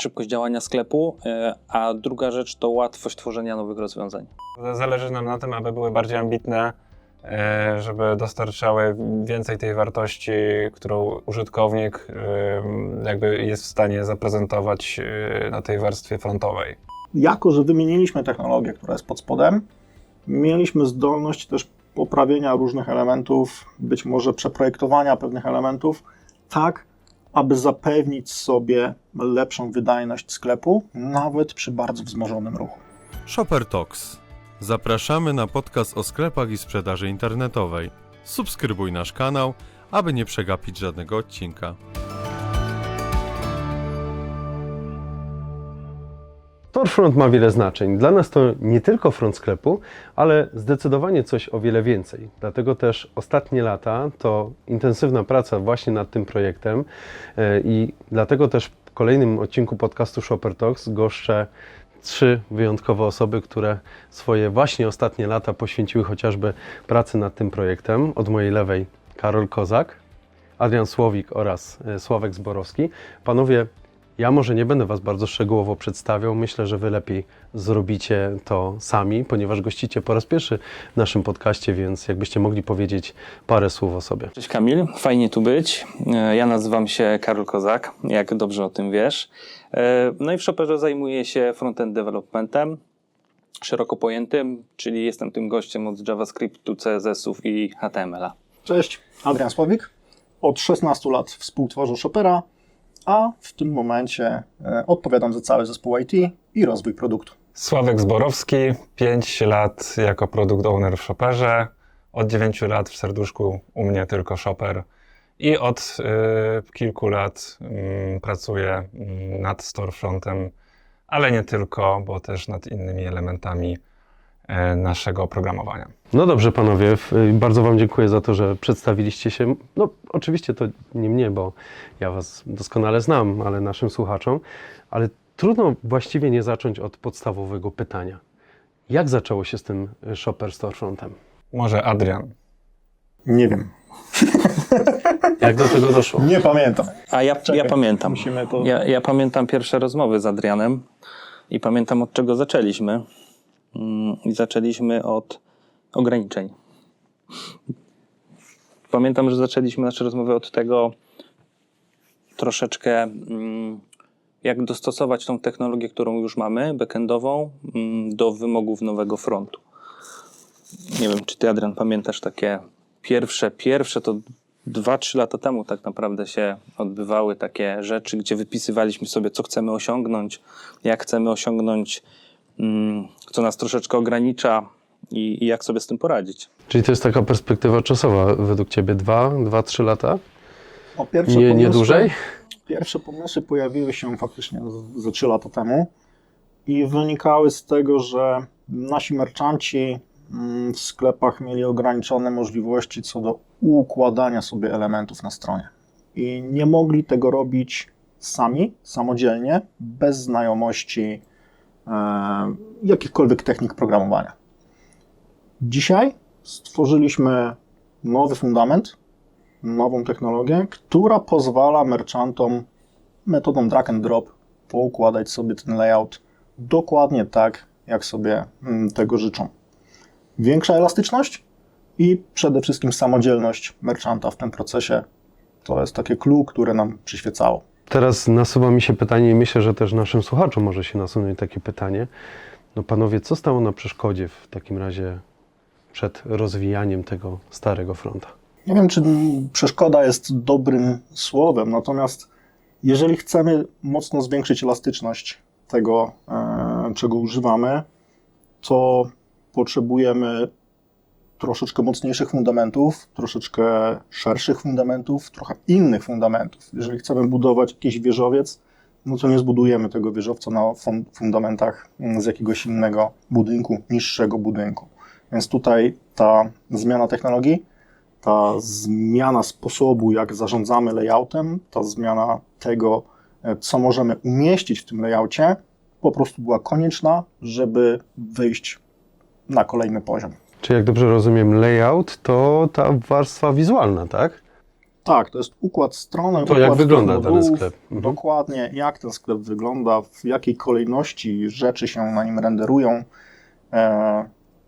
szybkość działania sklepu, e, a druga rzecz to łatwość tworzenia nowych rozwiązań. Zależy nam na tym, aby były bardziej ambitne, e, żeby dostarczały więcej tej wartości, którą użytkownik e, jakby jest w stanie zaprezentować na tej warstwie frontowej. jako że wymieniliśmy technologię, która jest pod spodem, mieliśmy zdolność też poprawienia różnych elementów, być może przeprojektowania pewnych elementów, tak, aby zapewnić sobie lepszą wydajność sklepu, nawet przy bardzo wzmożonym ruchu. Shopper Talks. Zapraszamy na podcast o sklepach i sprzedaży internetowej. Subskrybuj nasz kanał, aby nie przegapić żadnego odcinka. Storefront ma wiele znaczeń. Dla nas to nie tylko front sklepu, ale zdecydowanie coś o wiele więcej. Dlatego też ostatnie lata to intensywna praca właśnie nad tym projektem e, i dlatego też w kolejnym odcinku podcastu Shopper Talks goszczę trzy wyjątkowe osoby, które swoje właśnie ostatnie lata poświęciły chociażby pracy nad tym projektem. Od mojej lewej Karol Kozak, Adrian Słowik oraz e, Sławek Zborowski. Panowie, ja może nie będę Was bardzo szczegółowo przedstawiał. Myślę, że Wy lepiej zrobicie to sami, ponieważ gościcie po raz pierwszy w naszym podcaście, więc jakbyście mogli powiedzieć parę słów o sobie. Cześć Kamil, fajnie tu być. E, Ja nazywam się Karol Kozak, jak dobrze o tym wiesz. E, No i w Shopperze zajmuję się frontend developmentem, szeroko pojętym, czyli jestem tym gościem od JavaScriptu, CSS-ów i HTML-a. Cześć, Adrian Słowik. Od 16 lat współtworzę Shopera, a w tym momencie e, odpowiadam za cały zespół IT i rozwój produktu. Sławek Zborowski, 5 lat jako produkt owner w Shopperze, od 9 lat w serduszku u mnie tylko Shopper i od y, kilku lat mm, pracuję mm, nad storefrontem, ale nie tylko, bo też nad innymi elementami naszego oprogramowania. No dobrze, panowie, w- bardzo Wam dziękuję za to, że przedstawiliście się. No, oczywiście to nie mnie, bo ja Was doskonale znam, ale naszym słuchaczom. Ale trudno właściwie nie zacząć od podstawowego pytania. Jak zaczęło się z tym y, Shopper Storefrontem? Może Adrian. Nie wiem, Jak do tego doszło? nie pamiętam. A ja, Czekaj, ja pamiętam. musimy to- Ja, ja pamiętam pierwsze rozmowy z Adrianem i pamiętam od czego zaczęliśmy. Mm, I zaczęliśmy od ograniczeń. Pamiętam, że zaczęliśmy nasze rozmowy od tego troszeczkę, mm, jak dostosować tą technologię, którą już mamy, backendową, mm, do wymogów nowego frontu. Nie wiem, czy ty, Adrian, pamiętasz takie pierwsze, pierwsze to 2-3 lata temu tak naprawdę się odbywały takie rzeczy, gdzie wypisywaliśmy sobie, co chcemy osiągnąć, jak chcemy osiągnąć, co nas troszeczkę ogranicza i, i jak sobie z tym poradzić. Czyli to jest taka perspektywa czasowa według Ciebie? Dwa, dwa, trzy lata? O, pierwsze Nie, nie pomysły- dłużej? Pierwsze pomysły pojawiły się faktycznie ze 3 lata temu i wynikały z tego, że nasi merchanci mm, w sklepach mieli ograniczone możliwości co do układania sobie elementów na stronie. I nie mogli tego robić sami, samodzielnie, bez znajomości jakichkolwiek technik programowania. Dzisiaj stworzyliśmy nowy fundament, nową technologię, która pozwala merchantom metodą drag and drop poukładać sobie ten layout dokładnie tak, jak sobie mm, tego życzą. Większa elastyczność i przede wszystkim samodzielność merchanta w tym procesie to jest takie clue, które nam przyświecało. Teraz nasuwa mi się pytanie i myślę, że też naszym słuchaczom może się nasunąć takie pytanie. No panowie, co stało na przeszkodzie w takim razie przed rozwijaniem tego starego fronta? Nie wiem, czy przeszkoda jest dobrym słowem, natomiast jeżeli chcemy mocno zwiększyć elastyczność tego, e, czego używamy, to potrzebujemy troszeczkę mocniejszych fundamentów, troszeczkę szerszych fundamentów, trochę innych fundamentów. Jeżeli chcemy budować jakiś wieżowiec, no to nie zbudujemy tego wieżowca na fun- fundamentach mm, z jakiegoś innego budynku, niższego budynku. Więc tutaj ta zmiana technologii ta zmiana sposobu, jak zarządzamy layoutem, ta zmiana tego, e, co możemy umieścić w tym layoutie, po prostu była konieczna, żeby wyjść na kolejny poziom. Czy jak dobrze rozumiem layout, to ta warstwa wizualna, tak? Tak, to jest układ strony. To jak wygląda modułów, sklep? Mhm. Dokładnie, jak ten sklep wygląda, w jakiej kolejności rzeczy się na nim renderują. E,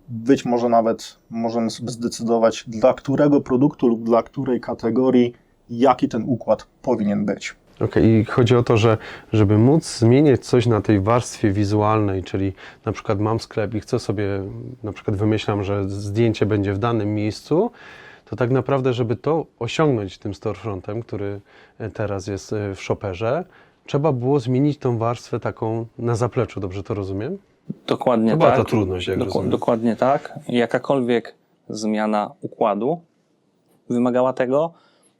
Być może nawet możemy sobie zdecydować, dla którego produktu lub dla której kategorii, jaki ten układ powinien być. Okej, i chodzi o to, że żeby móc zmieniać coś na tej warstwie wizualnej, czyli na przykład mam sklep i chcę sobie, na przykład wymyślam, że zdjęcie będzie w danym miejscu, to tak naprawdę, żeby to osiągnąć tym storefrontem, który e, teraz jest e, w shopperze, trzeba było zmienić tą warstwę taką na zapleczu, dobrze to rozumiem? Dokładnie To była tak. ta trudność, jak Doku- rozumiem. Dokładnie tak. Jakakolwiek zmiana układu wymagała tego,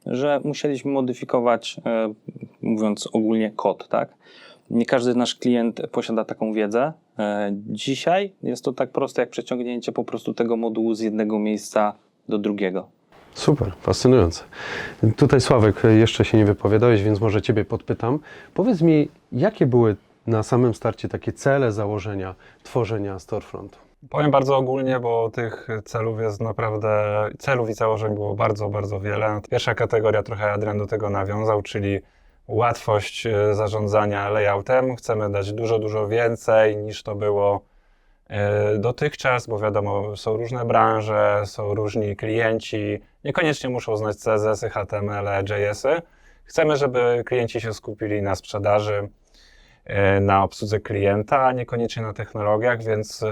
że musieliśmy modyfikować, e, mówiąc ogólnie, kod. Tak? Nie każdy nasz klient posiada taką wiedzę. E, dzisiaj jest to tak proste jak przeciągnięcie po prostu tego modułu z jednego miejsca do drugiego. Super, fascynujące. Tutaj Sławek jeszcze się nie wypowiadałeś, więc może Ciebie podpytam. Powiedz mi, jakie były na samym starcie takie cele, założenia tworzenia storefrontu? Powiem bardzo ogólnie, bo tych celów jest naprawdę, celów i założeń było bardzo, bardzo wiele. Pierwsza kategoria, trochę Adrian do tego nawiązał, czyli łatwość e, zarządzania layoutem. Chcemy dać dużo, dużo więcej niż to było e, dotychczas, bo wiadomo, są różne branże, są różni klienci, niekoniecznie muszą znać CSS-y, HTML, JS-y. Chcemy, żeby klienci się skupili na sprzedaży, e, na obsłudze klienta, a niekoniecznie na technologiach, więc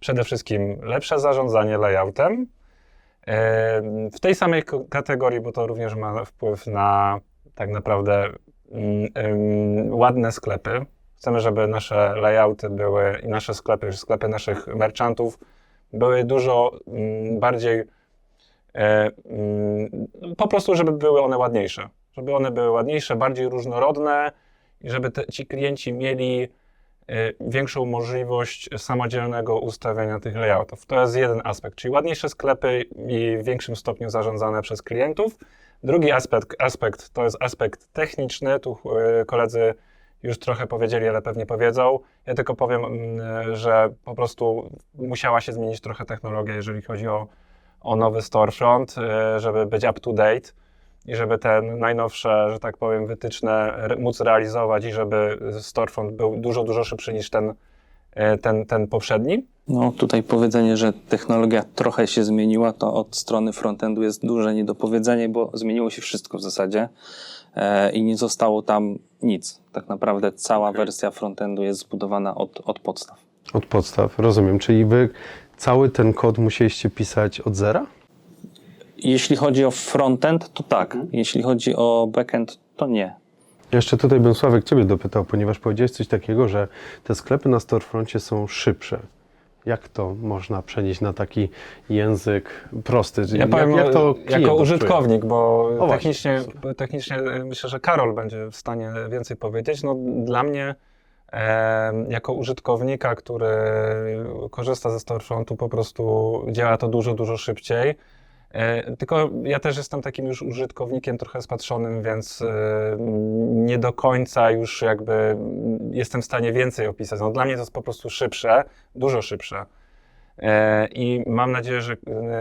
przede wszystkim lepsze zarządzanie layoutem. E, W tej samej kategorii, bo to również ma wpływ na tak naprawdę mm, ładne sklepy. Chcemy, żeby nasze layouty były i nasze sklepy, sklepy naszych merchantów były dużo mm, bardziej e, mm, po prostu, żeby były one ładniejsze. Żeby one były ładniejsze, bardziej różnorodne i żeby te, ci klienci mieli większą możliwość samodzielnego ustawienia tych layoutów. To jest jeden aspekt, czyli ładniejsze sklepy i w większym stopniu zarządzane przez klientów. Drugi aspekt, aspekt to jest aspekt techniczny. Tu e, koledzy już trochę powiedzieli, ale pewnie powiedzą. Ja tylko powiem, mm, że po prostu musiała się zmienić trochę technologia, jeżeli chodzi o, o nowy storefront, e, żeby być up to date i żeby te najnowsze, że tak powiem, wytyczne re- móc realizować i żeby storefront był dużo, dużo szybszy niż ten, e, ten, ten poprzedni. No tutaj powiedzenie, że technologia trochę się zmieniła, to od strony frontendu jest duże niedopowiedzenie, bo zmieniło się wszystko w zasadzie e, i nie zostało tam nic. Tak naprawdę cała wersja frontendu jest zbudowana od, od podstaw. Od podstaw, rozumiem. Czyli Wy cały ten kod musieliście pisać od zera? Jeśli chodzi o frontend, to tak. Jeśli chodzi o backend, to nie. Jeszcze tutaj bym Sławek Ciebie dopytał, ponieważ powiedziałeś coś takiego, że te sklepy na storefroncie są szybsze. Jak to można przenieść na taki język prosty? Ja jak, powiem jak to jako użytkownik, bo O, technicznie, technicznie e, myślę, że Karol będzie w stanie więcej powiedzieć. No, dla mnie, e, jako użytkownika, który korzysta ze storefrontu, po prostu działa to dużo, dużo szybciej. E, tylko ja też jestem takim już użytkownikiem trochę spatrzonym, więc e, nie do końca już jakby jestem w stanie więcej opisać. No, dla mnie to jest po prostu szybsze, dużo szybsze. E, I mam nadzieję, że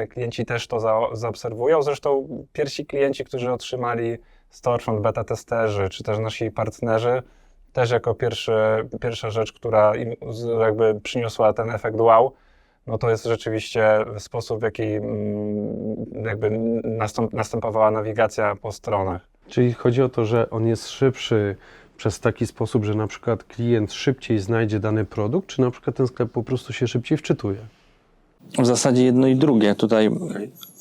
klienci też to za, zaobserwują. Zresztą pierwsi klienci, którzy otrzymali Storefront, beta testerzy, czy też nasi partnerzy, też jako pierwszy, pierwsza rzecz, która im jakby przyniosła ten efekt wow, no to jest rzeczywiście sposób, w jaki mm, jakby nastąp, następowała nawigacja po stronach. Czyli chodzi o to, że on jest szybszy przez taki sposób, że na przykład klient szybciej znajdzie dany produkt, czy na przykład ten sklep po prostu się szybciej wczytuje? W zasadzie jedno i drugie. Tutaj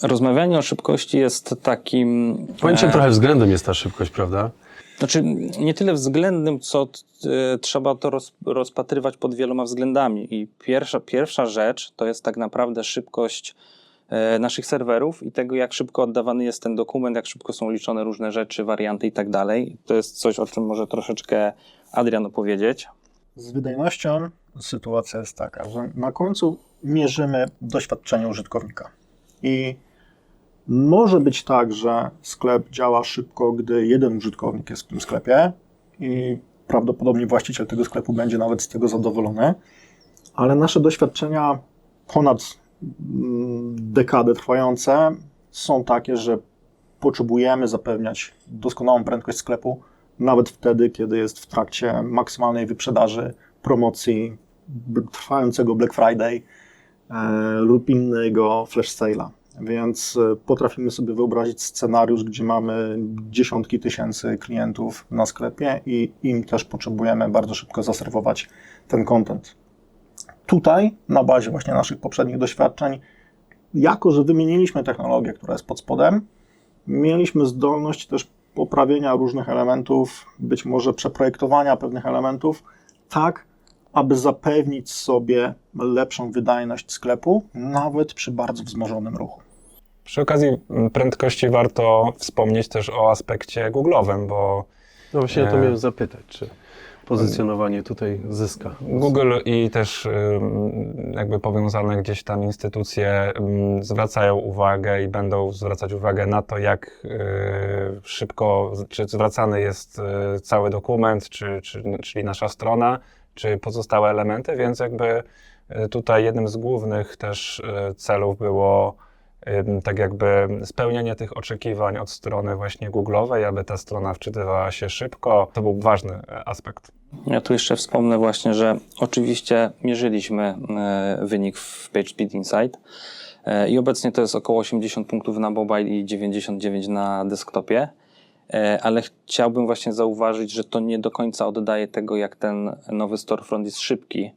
rozmawianie o szybkości jest takim. Pojęciem e, trochę względem jest ta szybkość, prawda? Znaczy, nie tyle względnym, co e, trzeba to roz, rozpatrywać pod wieloma względami. I pierwsza, pierwsza rzecz to jest tak naprawdę szybkość e, naszych serwerów i tego, jak szybko oddawany jest ten dokument, jak szybko są liczone różne rzeczy, warianty i tak dalej. To jest coś, o czym może troszeczkę Adrian opowiedzieć. Z wydajnością sytuacja jest taka, że na końcu mierzymy doświadczenie użytkownika. I może być tak, że sklep działa szybko, gdy jeden użytkownik jest w tym sklepie i prawdopodobnie właściciel tego sklepu będzie nawet z tego zadowolony, ale nasze doświadczenia ponad mm, dekadę trwające są takie, że potrzebujemy zapewniać doskonałą prędkość sklepu, nawet wtedy, kiedy jest w trakcie maksymalnej wyprzedaży, promocji, trwającego Black Friday e, lub innego flash sale'a. Więc e, potrafimy sobie wyobrazić scenariusz, gdzie mamy dziesiątki tysięcy klientów na sklepie i im też potrzebujemy bardzo szybko zaserwować ten content. Tutaj, na bazie właśnie naszych poprzednich doświadczeń, jako że wymieniliśmy technologię, która jest pod spodem, mieliśmy zdolność też poprawienia różnych elementów, być może przeprojektowania pewnych elementów, tak, aby zapewnić sobie lepszą wydajność sklepu, nawet przy bardzo wzmożonym ruchu. Przy okazji mm, prędkości warto wspomnieć też o aspekcie Google'owym, bo No właśnie o to E. miałem zapytać, czy pozycjonowanie tutaj zyska. Google i też ym, jakby powiązane gdzieś tam instytucje ym, zwracają uwagę i będą zwracać uwagę na to, jak y, szybko, czy zwracany jest y, cały dokument, czy, czy, czyli nasza strona, czy pozostałe elementy, więc jakby y, tutaj jednym z głównych też celów było tak jakby spełnienie tych oczekiwań od strony właśnie Google'owej, aby ta strona wczytywała się szybko. To był ważny e, aspekt. Ja tu jeszcze wspomnę właśnie, że oczywiście mierzyliśmy e, wynik w PageSpeed Insight e, i obecnie to jest około 80 punktów na mobile i 99 na desktopie, ale chciałbym właśnie zauważyć, że to nie do końca oddaje tego, jak ten nowy storefront jest szybki,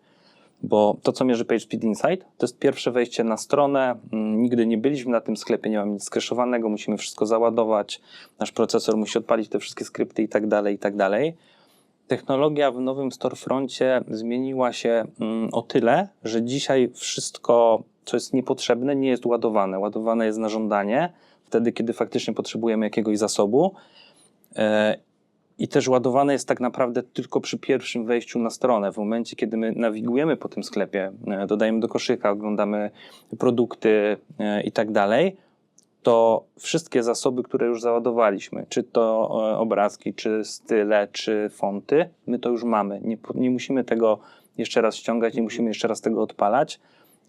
bo to, co mierzy PageSpeed Insight, to jest pierwsze wejście na stronę. Mm, Nigdy nie byliśmy na tym sklepie, nie mamy nic skreszowanego, musimy wszystko załadować, nasz procesor musi odpalić te wszystkie skrypty i tak dalej, i tak dalej technologia w nowym storefroncie zmieniła się mm, o tyle, że dzisiaj wszystko, co jest niepotrzebne, nie jest ładowane. Ładowane jest na żądanie, wtedy, kiedy faktycznie potrzebujemy jakiegoś zasobu. I też ładowane jest tak naprawdę tylko przy pierwszym wejściu na stronę. W momencie, kiedy my nawigujemy po tym sklepie, e, dodajemy do koszyka, oglądamy produkty e, i tak dalej, to wszystkie zasoby, które już załadowaliśmy, czy to e, obrazki, czy style, czy fonty, my to już mamy. Nie, nie musimy tego jeszcze raz ściągać, nie musimy jeszcze raz tego odpalać.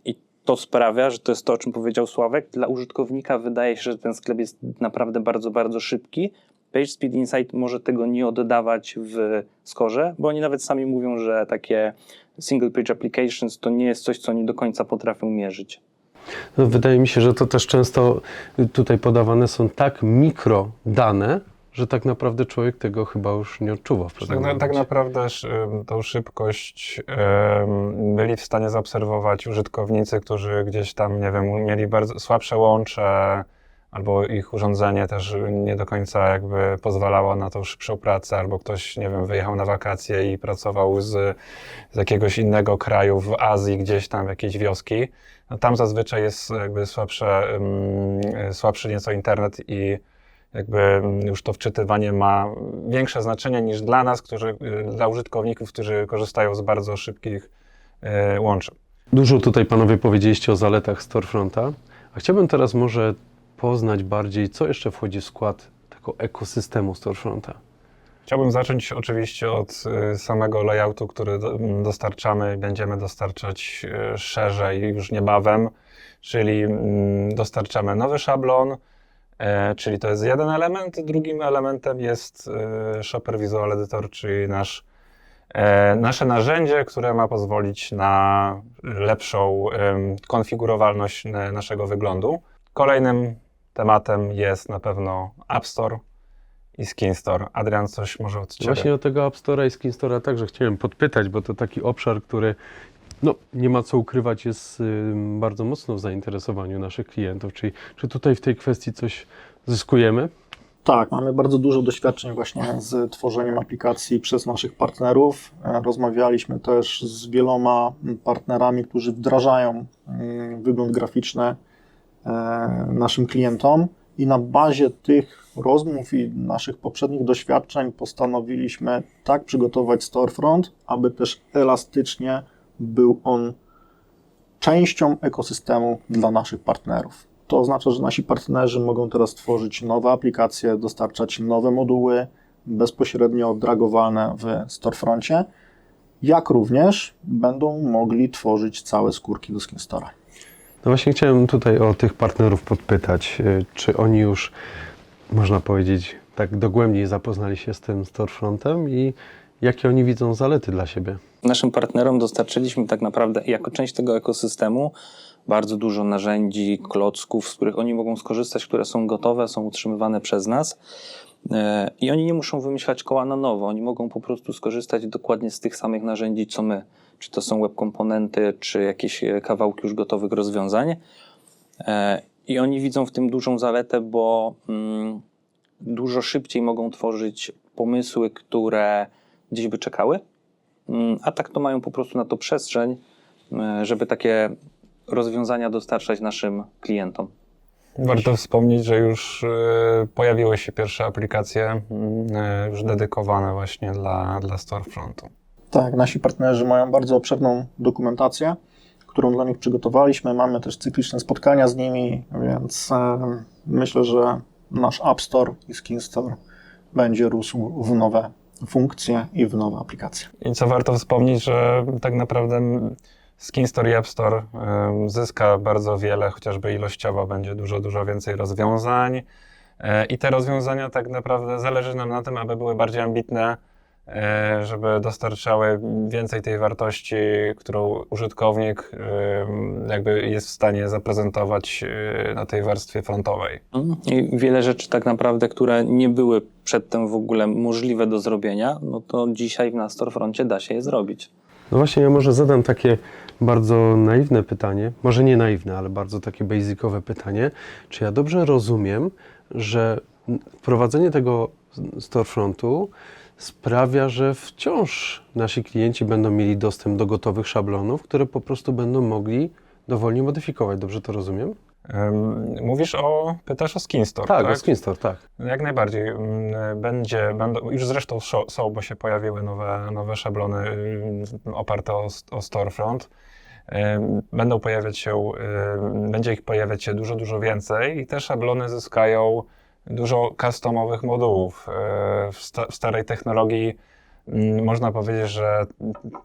I to sprawia, że to jest to, o czym powiedział Sławek. Dla użytkownika wydaje się, że ten sklep jest naprawdę bardzo, bardzo szybki. PageSpeed Insight może tego nie oddawać w skorze, bo oni nawet sami mówią, że takie single page applications to nie jest coś, co oni do końca potrafią mierzyć. No, wydaje mi się, że to też często tutaj podawane są tak mikro dane, że tak naprawdę człowiek tego chyba już nie odczuwa w Tak, pewnym na, tak momencie. naprawdę tą szybkość byli w stanie zaobserwować użytkownicy, którzy gdzieś tam, nie wiem, mieli bardzo słabsze łącze, albo ich urządzenie też nie do końca jakby pozwalało na tą szybszą pracę, albo ktoś, nie wiem, wyjechał na wakacje i pracował z, z jakiegoś innego kraju w Azji, gdzieś tam w jakiejś wioski. No, tam zazwyczaj jest jakby słabsze, ym, słabszy nieco internet i jakby już to wczytywanie ma większe znaczenie niż dla nas, którzy, dla użytkowników, którzy korzystają z bardzo szybkich y, łączy. Dużo tutaj panowie powiedzieliście o zaletach Storefronta, a chciałbym teraz może poznać bardziej, co jeszcze wchodzi w skład tego ekosystemu Storefronta. Chciałbym zacząć oczywiście od y, samego layoutu, który dostarczamy i będziemy dostarczać y, szerzej już niebawem, czyli mm, dostarczamy nowy szablon, e, czyli to jest jeden element. Drugim elementem jest y, Shopper Visual Editor, czyli nasz, e, nasze narzędzie, które ma pozwolić na lepszą konfigurowalność naszego wyglądu. Kolejnym tematem jest na pewno App Store i Skin Store. Adrian, coś może od Ciebie? Właśnie o tego App Store'a i Skin Store'a także chciałem podpytać, bo to taki obszar, który no, nie ma co ukrywać, jest bardzo mocno w zainteresowaniu naszych klientów. Czyli czy tutaj w tej kwestii coś zyskujemy? Tak, mamy bardzo dużo doświadczeń właśnie z tworzeniem aplikacji przez naszych partnerów. E, Rozmawialiśmy też z wieloma partnerami, którzy wdrażają wygląd graficzny naszym klientom i na bazie tych rozmów i naszych poprzednich doświadczeń postanowiliśmy tak przygotować storefront, aby też elastycznie był on częścią ekosystemu dla naszych partnerów. To oznacza, że nasi partnerzy mogą teraz tworzyć nowe aplikacje, dostarczać nowe moduły bezpośrednio dragowane w storefroncie, jak również będą mogli tworzyć całe skórki do Skinstora. No właśnie chciałem tutaj o tych partnerów podpytać, y, czy oni już można powiedzieć, tak dogłębniej zapoznali się z tym storefrontem i jakie oni widzą zalety dla siebie? Naszym partnerom dostarczyliśmy tak naprawdę jako część tego ekosystemu bardzo dużo narzędzi, klocków, z których oni mogą skorzystać, które są gotowe, są utrzymywane przez nas. E, I oni nie muszą wymyślać koła na nowo, oni mogą po prostu skorzystać dokładnie z tych samych narzędzi, co my. Czy to są web komponenty, czy jakieś e, kawałki już gotowych rozwiązań. E, I oni widzą w tym dużą zaletę, bo mm, dużo szybciej mogą tworzyć pomysły, które gdzieś by czekały. Mm, A tak to mają po prostu na to przestrzeń, żeby takie rozwiązania dostarczać naszym klientom. Warto wspomnieć, że już y, pojawiły się pierwsze aplikacje y, już dedykowane właśnie dla, dla storefrontu. Tak, nasi partnerzy mają bardzo obszerną dokumentację, którą dla nich przygotowaliśmy. Mamy też cykliczne spotkania z nimi, więc e, myślę, że nasz App Store i Skin Store będzie rósł w nowe funkcje i w nowe aplikacje. I co warto wspomnieć, że tak naprawdę Skin Store i App Store zyska bardzo wiele, chociażby ilościowo będzie dużo, dużo więcej rozwiązań. E, I te rozwiązania tak naprawdę zależy nam na tym, aby były bardziej ambitne, e, żeby dostarczały więcej tej wartości, którą użytkownik jakby jest w stanie zaprezentować y, na tej warstwie frontowej. Mm, I wiele rzeczy tak naprawdę, które nie były przedtem w ogóle możliwe do zrobienia, no to dzisiaj na storefroncie da się je zrobić. No właśnie, ja może zadam takie bardzo naiwne pytanie, może nie naiwne, ale bardzo takie basicowe pytanie. Czy ja dobrze rozumiem, że wprowadzenie tego storefrontu sprawia, że wciąż nasi klienci będą mieli dostęp do gotowych szablonów, które po prostu będą mogli dowolnie modyfikować. Dobrze to rozumiem? Mówisz o, pytasz o Skin Store, Tak, tak? o Skin Store, tak. Jak najbardziej. Mm, Będzie, będą, już zresztą są, bo się pojawiły nowe, nowe szablony ym, oparte o, o storefront. Będą pojawiać się, będzie ich pojawiać się dużo, dużo więcej i te szablony zyskają dużo customowych modułów. Yy, W, sta- w starej technologii mm, można powiedzieć, że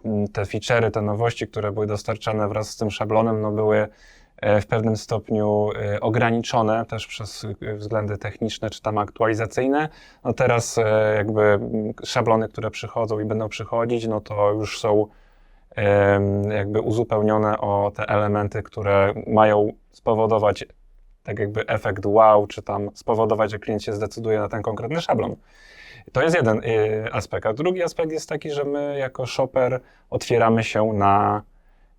mm, te feature'y, te nowości, które były dostarczane wraz z tym szablonem, no były e, w pewnym stopniu e, ograniczone też przez e, względy techniczne czy tam aktualizacyjne. No teraz e, jakby mm, szablony, które przychodzą i będą przychodzić, no to już są jakby uzupełnione o te elementy, które mają spowodować tak jakby efekt wow, czy tam spowodować, że klient się zdecyduje na ten konkretny szablon. To jest jeden y, aspekt. A drugi aspekt jest taki, że my jako shopper otwieramy się na,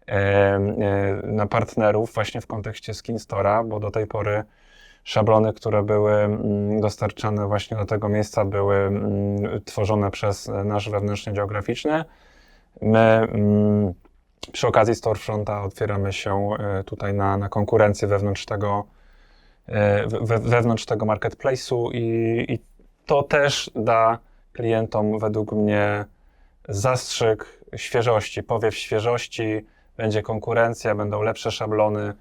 e, na partnerów właśnie w kontekście Skin Store'a, bo do tej pory szablony, które były mm, dostarczane właśnie do tego miejsca, były mm, tworzone przez nasz wewnętrzny dział graficzny. My mm, przy okazji Storefronta otwieramy się e, tutaj na, na konkurencję wewnątrz tego, e, we, wewnątrz tego marketplace'u i, i to też da klientom według mnie zastrzyk świeżości, powiew świeżości, będzie konkurencja, będą lepsze szablony,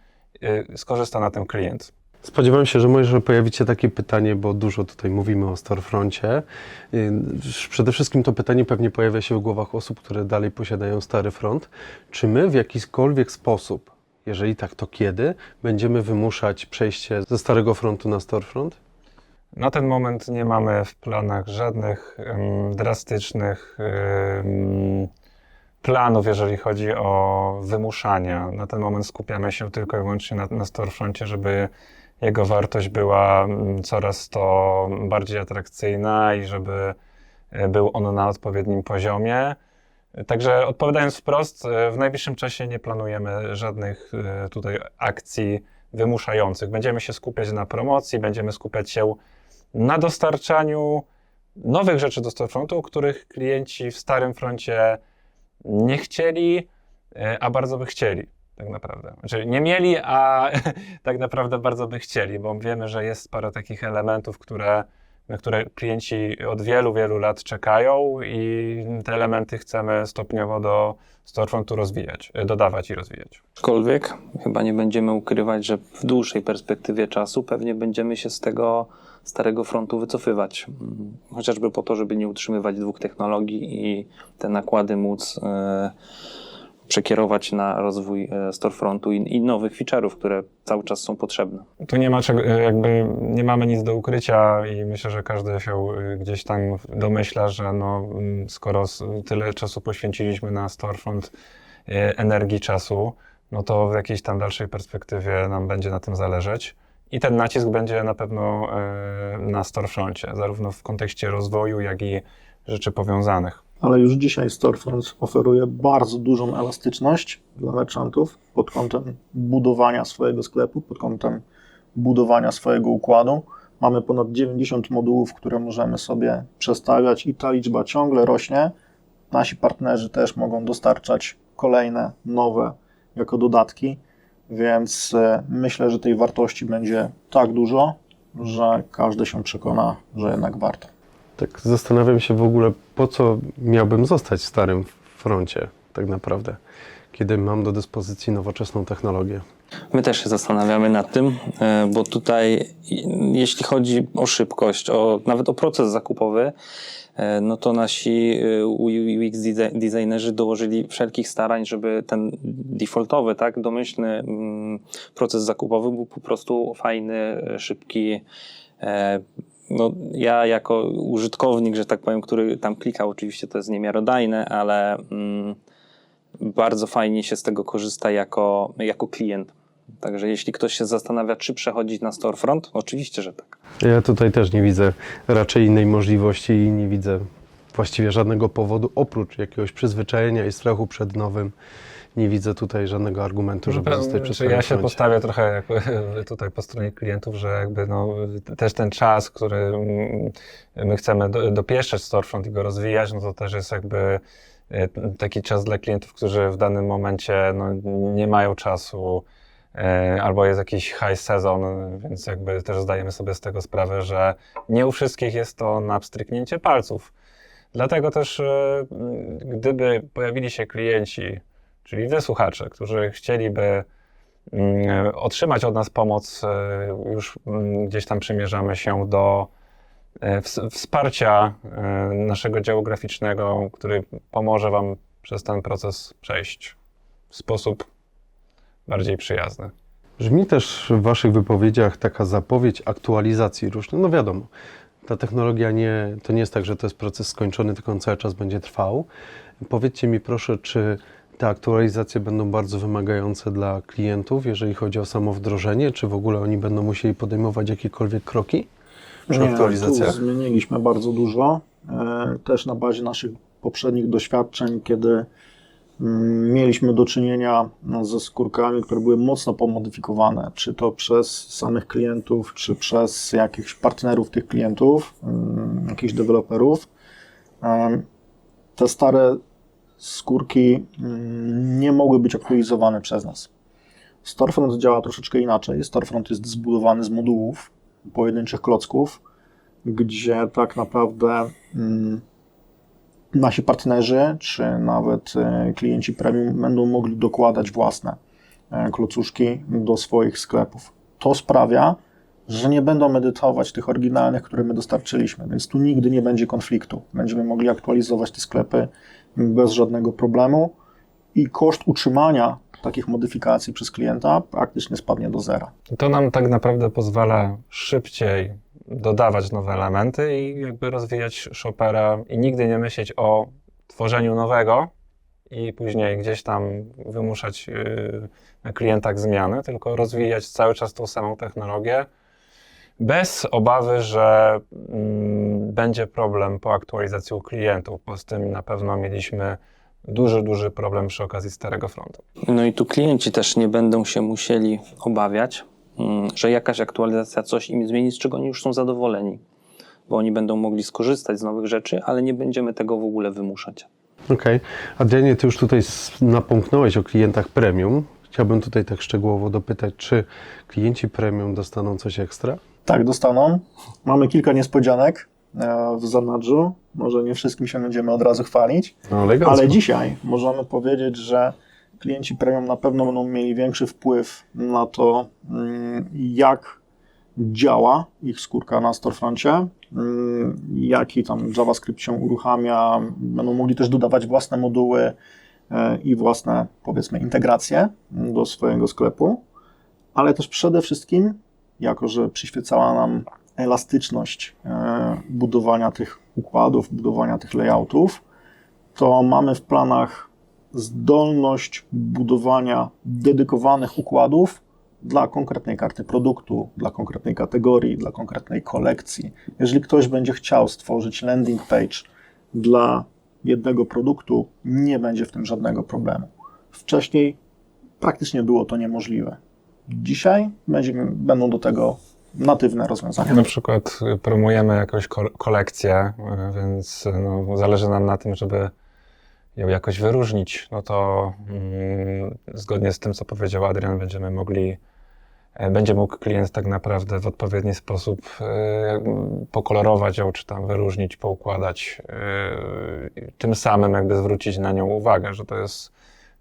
y, skorzysta na tym klient. Spodziewam się, że może pojawić się takie pytanie, bo dużo tutaj mówimy o storefroncie. Yy, Przede wszystkim to pytanie pewnie pojawia się w głowach osób, które dalej posiadają stary front. Czy my w jakikolwiek sposób, jeżeli tak, to kiedy, będziemy wymuszać przejście ze starego frontu na storefront? Na ten moment nie mamy w planach żadnych em, drastycznych em, planów, jeżeli chodzi o wymuszania. Na ten moment skupiamy się tylko i wyłącznie na, na storefroncie, żeby jego wartość była mm, coraz to bardziej atrakcyjna i żeby e, był on na odpowiednim poziomie. Także odpowiadając wprost, e, w najbliższym czasie nie planujemy żadnych e, tutaj akcji wymuszających. Będziemy się skupiać na promocji, będziemy skupiać się na dostarczaniu nowych rzeczy do storefrontu, których klienci w starym froncie nie chcieli, a bardzo by chcieli. Tak naprawdę. Znaczy nie mieli, a tak naprawdę bardzo by chcieli, bo wiemy, że jest parę takich elementów, które, na które klienci od wielu, wielu lat czekają i te elementy chcemy stopniowo do storefrontu rozwijać, dodawać i rozwijać. Aczkolwiek chyba nie będziemy ukrywać, że w dłuższej perspektywie czasu pewnie będziemy się z tego starego frontu wycofywać. Mm, Chociażby po to, żeby nie utrzymywać dwóch technologii i te nakłady móc e, przekierować na rozwój e, storefrontu i, i nowych feature'ów, które cały czas są potrzebne. Tu nie ma czego, jakby nie mamy nic do ukrycia i myślę, że każdy się y, gdzieś tam domyśla, że no, mm, skoro tyle czasu poświęciliśmy na storefront energii, czasu, no to w jakiejś tam dalszej perspektywie nam będzie na tym zależeć. I ten nacisk będzie na pewno na storefroncie, zarówno w kontekście rozwoju, jak i rzeczy powiązanych. Ale już dzisiaj Storefront oferuje bardzo dużą elastyczność dla merchantów pod kątem budowania swojego sklepu, pod kątem budowania swojego układu. Mamy ponad 90 modułów, które możemy sobie przestawiać i ta liczba ciągle rośnie. Nasi partnerzy też mogą dostarczać kolejne, nowe jako dodatki, więc e, myślę, że tej wartości będzie tak dużo, że każdy się przekona, że jednak warto. Tak zastanawiam się w ogóle, po co miałbym zostać w starym froncie, tak naprawdę, kiedy mam do dyspozycji nowoczesną technologię. My też się zastanawiamy nad tym, e, bo tutaj, jeśli chodzi o szybkość, o, nawet o proces zakupowy, e, no to nasi e, UX designerzy dołożyli wszelkich starań, żeby ten defaultowy, tak, domyślny mm, proces zakupowy był po prostu fajny, szybki. No, ja jako użytkownik, że tak powiem, który tam klikał, oczywiście to jest niemiarodajne, ale mm, bardzo fajnie się z tego korzysta jako, jako klient. Także jeśli ktoś się zastanawia, czy przechodzić na storefront, oczywiście, że tak. Ja tutaj też nie widzę raczej innej możliwości i nie widzę właściwie żadnego powodu, oprócz jakiegoś przyzwyczajenia i strachu przed nowym. Nie widzę tutaj żadnego argumentu, żeby No, zostać przy czy swoim ja się postawię trochę jakby tutaj po stronie klientów, że jakby no, też ten czas, który mm, my chcemy do, dopieszczać storefront i go rozwijać, no to też jest jakby e, taki czas dla klientów, którzy w danym momencie no, nie mają czasu e, albo jest jakiś high sezon, więc jakby też zdajemy sobie z tego sprawę, że nie u wszystkich jest to na pstryknięcie palców. Dlatego też, e, gdyby pojawili się klienci, czyli wy słuchacze, którzy chcieliby mm, otrzymać od nas pomoc, e, już mm, gdzieś tam przymierzamy się do e, ws- wsparcia e, naszego działu graficznego, który pomoże wam przez ten proces przejść w sposób bardziej przyjazny. Brzmi też w Waszych wypowiedziach taka zapowiedź aktualizacji różnych. No wiadomo, ta technologia nie, to nie jest tak, że to jest proces skończony, tylko on cały czas będzie trwał. Powiedzcie mi proszę, czy te aktualizacje będą bardzo wymagające dla klientów, jeżeli chodzi o samo wdrożenie, czy w ogóle oni będą musieli podejmować jakiekolwiek kroki przy Nie, aktualizacjach? Tu zmieniliśmy bardzo dużo, e, też na bazie naszych poprzednich doświadczeń, kiedy mm, mieliśmy do czynienia no, ze skórkami, które były mocno pomodyfikowane, czy to przez samych klientów, czy przez jakichś partnerów tych klientów, mm, jakichś deweloperów. Em, Te stare skórki mm, nie mogły być aktualizowane przez nas. Storefront działa troszeczkę inaczej. Storefront jest zbudowany z modułów, pojedynczych klocków, gdzie tak naprawdę mm, nasi partnerzy, czy nawet e, klienci premium będą mogli dokładać własne e, klocuszki do swoich sklepów. To sprawia, że nie będą edytować tych oryginalnych, które my dostarczyliśmy, więc tu nigdy nie będzie konfliktu. Będziemy mogli aktualizować te sklepy bez żadnego problemu i koszt utrzymania takich modyfikacji przez klienta praktycznie spadnie do zera. To nam tak naprawdę pozwala szybciej dodawać nowe elementy i jakby rozwijać shopera i nigdy nie myśleć o tworzeniu nowego i później gdzieś tam wymuszać yy, na klientach zmiany, tylko rozwijać cały czas tą samą technologię bez obawy, że mm, będzie problem po aktualizacji u klientów, bo z tym na pewno mieliśmy duży, duży problem przy okazji starego frontu. No i tu klienci też nie będą się musieli obawiać, mm, że jakaś aktualizacja coś im zmieni, z czego oni już są zadowoleni. Bo oni będą mogli skorzystać z nowych rzeczy, ale nie będziemy tego w ogóle wymuszać. Okej. Adrianie, ty już tutaj napomknąłeś o klientach premium. Chciałbym tutaj tak szczegółowo dopytać, czy klienci premium dostaną coś ekstra? Tak, dostaną. Mamy kilka niespodzianek e, w zanadrzu. Może nie wszystkim się będziemy od razu chwalić, No, ale dzisiaj możemy powiedzieć, że klienci premium na pewno będą mieli większy wpływ na to, mm, jak działa ich skórka na storefroncie, mm, jaki tam JavaScript się uruchamia. Będą mogli też dodawać własne moduły, e, i własne, powiedzmy, integracje do swojego sklepu, ale też przede wszystkim, jako że przyświecała nam elastyczność e, budowania tych układów, budowania tych layoutów, to mamy w planach zdolność budowania dedykowanych układów dla konkretnej karty produktu, dla konkretnej kategorii, dla konkretnej kolekcji. Jeżeli ktoś będzie chciał stworzyć landing page dla jednego produktu, nie będzie w tym żadnego problemu. Wcześniej praktycznie było to niemożliwe. Dzisiaj będą do tego natywne rozwiązania. Na przykład promujemy jakąś ko- kolekcję, więc no, zależy nam na tym, żeby ją jakoś wyróżnić. No to mm, zgodnie z tym, co powiedział Adrian, będziemy mogli, e, będzie mógł klient tak naprawdę w odpowiedni sposób y, pokolorować ją, czy tam wyróżnić, poukładać, y, tym samym jakby zwrócić na nią uwagę, że to jest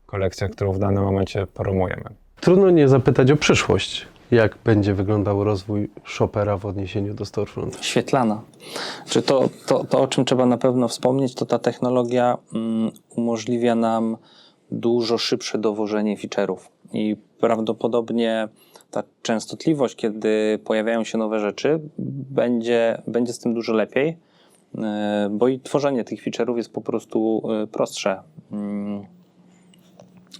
kolekcja, którą w danym momencie promujemy. Trudno nie zapytać o przyszłość. Jak będzie wyglądał rozwój Shopera w odniesieniu do Storefront? Świetlana. Czy to, to, to, o czym trzeba na pewno wspomnieć, to ta technologia mm, umożliwia nam dużo szybsze dowożenie feature'ów i prawdopodobnie ta częstotliwość, kiedy pojawiają się nowe rzeczy, będzie, będzie z tym dużo lepiej, yy, bo i tworzenie tych feature'ów jest po prostu yy, prostsze.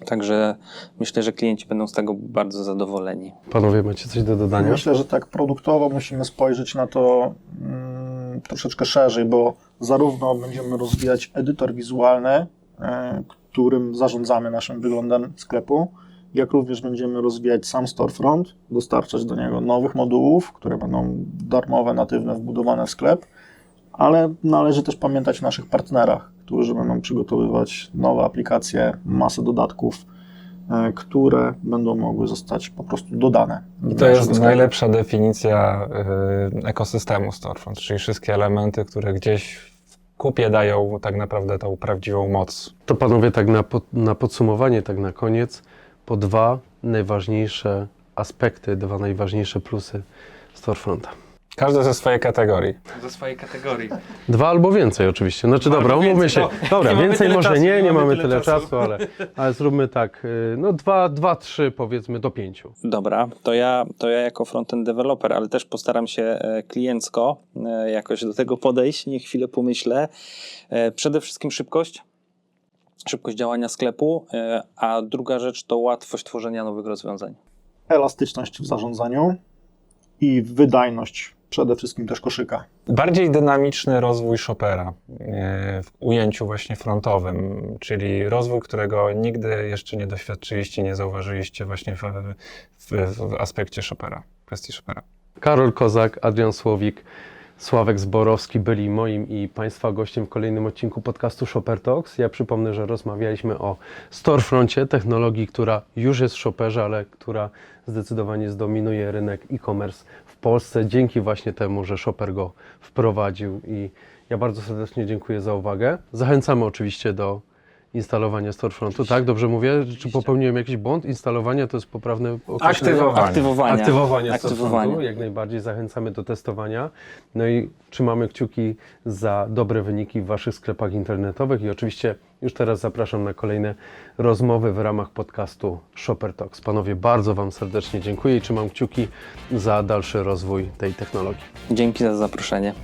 Także myślę, że klienci będą z tego bardzo zadowoleni. Panowie, macie coś do dodania? Myślę, że tak produktowo musimy spojrzeć na to mm, troszeczkę szerzej, bo zarówno będziemy rozwijać edytor wizualny, e, którym zarządzamy naszym wyglądem sklepu, jak również będziemy rozwijać sam storefront, dostarczać do niego nowych modułów, które będą darmowe, natywne, wbudowane w sklep, ale należy też pamiętać o naszych partnerach, którzy będą przygotowywać nowe aplikacje, masę dodatków, e, które będą mogły zostać po prostu dodane. I to jest sklepu. najlepsza definicja y, ekosystemu Storefront, czyli wszystkie elementy, które gdzieś w kupie dają tak naprawdę tą prawdziwą moc. To panowie, tak na, na podsumowanie, tak na koniec, po dwa najważniejsze aspekty, dwa najważniejsze plusy Storefronta. Każdy ze swojej kategorii. Ze swojej kategorii. Dwa albo więcej oczywiście. Znaczy dobra, albo umówmy więcej, się. no, dobra, nie mamy więcej tyle może czasu, nie, nie nie mamy tyle tyle czasu. czasu, ale, ale zróbmy tak, y, no dwa, dwa, trzy powiedzmy do pięciu. Dobra, to ja, to ja jako frontend developer, ale też postaram się e, kliencko e, jakoś do tego podejść, nie chwilę pomyślę. E, Przede wszystkim szybkość, szybkość działania sklepu, e, a druga rzecz to łatwość tworzenia nowych rozwiązań. elastyczność w zarządzaniu i wydajność przede wszystkim też koszyka. Bardziej dynamiczny rozwój Shopera y, w ujęciu właśnie frontowym, czyli rozwój, którego nigdy jeszcze nie doświadczyliście, nie zauważyliście właśnie w, w, w aspekcie Shopera, kwestii Shopera. Karol Kozak, Adrian Słowik, Sławek Zborowski byli moim i Państwa gościem w kolejnym odcinku podcastu Shopper Talks. Ja przypomnę, że rozmawialiśmy o Storefroncie, technologii, która już jest w Shopperze, ale która zdecydowanie zdominuje rynek e-commerce w Polsce dzięki właśnie temu, że Shopper go wprowadził i ja bardzo serdecznie dziękuję za uwagę. Zachęcamy oczywiście do instalowania Storefrontu. Tak, dobrze mówię? Czy popełniłem jakiś błąd? Instalowanie to jest poprawne określenie? Aktywowanie. Aktywowania. Aktywowanie, Aktywowanie. Storefrontu, jak najbardziej zachęcamy do testowania. No i trzymamy kciuki za dobre wyniki w Waszych sklepach internetowych i oczywiście już teraz zapraszam na kolejne rozmowy w ramach podcastu Shopper Talks. Panowie, bardzo Wam serdecznie dziękuję i trzymam kciuki za dalszy rozwój tej technologii. Dzięki za zaproszenie.